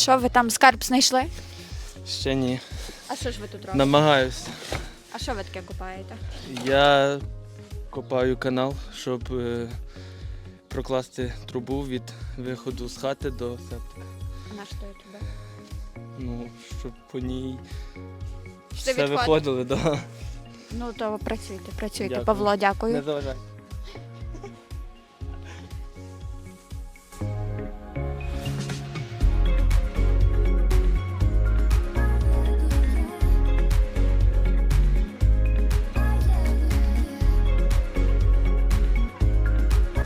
Що ви там скарб знайшли? Ще ні. А що ж ви тут робите? Намагаюся. А що ви таке купаєте? Я копаю канал, щоб е, прокласти трубу від виходу з хати до септика. А на що я туди? Ну, щоб по ній Все все відходить. виходило, да. Ну то працюйте, працюйте. Дякую. Павло, Не дякую.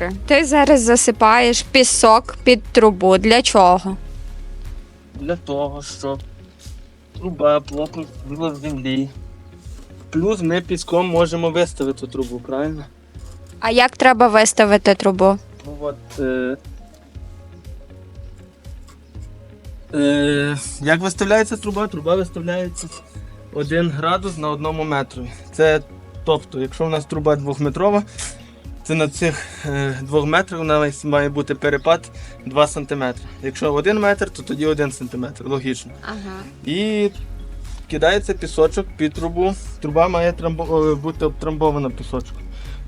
Заважай. Ти зараз засипаєш пісок під трубу. Для чого? Для того, щоб труба плотно була в землі. Плюс ми піском можемо виставити трубу, правильно? А як треба виставити трубу? Ну от. Е, е, як виставляється труба? Труба виставляється 1 градус на одному метрі. Це тобто, якщо у нас труба двохметрова, це на цих е, двох метрах у нас має бути перепад 2 см. Якщо 1 метр, то тоді 1 см. Логічно. Ага. І кидається пісочок під трубу. Труба має трамбо- е, бути обтрамбована пісочком.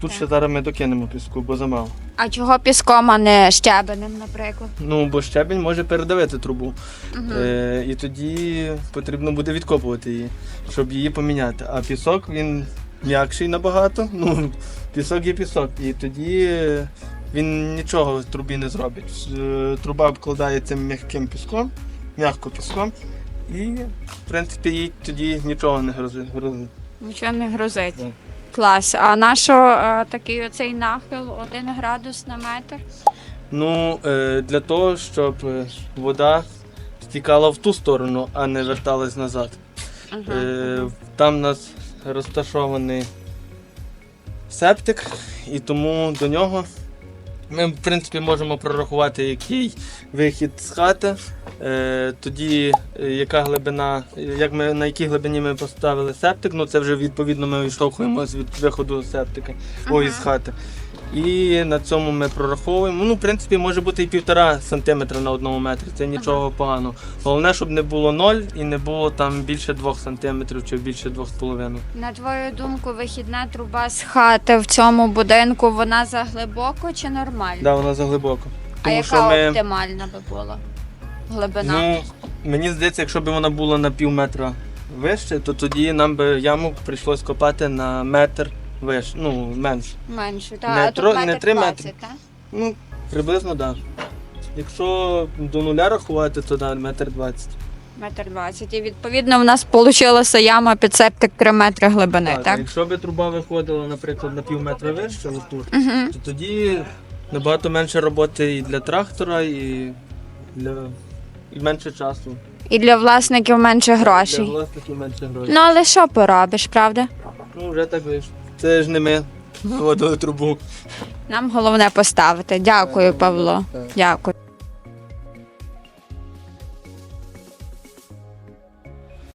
Тут ще зараз ми докинемо піску, бо замало. А чого піском, а не щебенем, наприклад? Ну, бо щебень може передавити трубу. Угу. Е, і тоді потрібно буде відкопувати її, щоб її поміняти. А пісок він м'якший набагато. Ну, пісок є пісок. І тоді е, він нічого трубі не зробить. Е, Труба обкладається м'яким піском, м'яко піском, і в принципі їй тоді нічого не грозить. Нічого не грозить. Так. Клас. А на що е, такий оцей нахил, один градус на метр? Ну, для того, щоб вода стікала в ту сторону, а не верталась назад. Ага. Там у нас розташований септик, і тому до нього ми, в принципі, можемо прорахувати, який вихід з хати. Е, Тоді е, яка глибина, як ми, на якій глибині ми поставили септик, ну це вже відповідно ми відштовхуємося від виходу септика, ой, з хати. І на цьому ми прораховуємо. Ну, в принципі, може бути і півтора сантиметра на одному метрі. Це нічого поганого. Головне, щоб не було ноль і не було там більше двох сантиметрів чи більше двох з половиною. На твою думку, вихідна труба з хати в цьому будинку вона заглибоко чи нормально? Да, вона заглибоко. а Тому яка що ми. оптимальна би була? Глибина? Ну, мені здається, якщо б вона була на пів метра вище, то тоді нам би яму прийшлось копати на метр вище, ну, менше. Менше, та Не а тро- не метр три 20, метри. Ну, приблизно так. Да. Якщо до нуля рахувати, то да, метр двадцять. Метр двадцять. І відповідно в нас вийшла яма під септик 3 метри глибини, Так, так? Якщо б труба виходила, наприклад, на пів метра вище, отут, Угу. то тоді набагато менше роботи і для трактора, і для і менше часу. І для власників менше Для грошей. власників менше грошей. Ну але що поробиш, правда? Ну, вже так вийшло. Це ж не ми водили трубу. Нам головне поставити. Дякую, Павло. Дякую.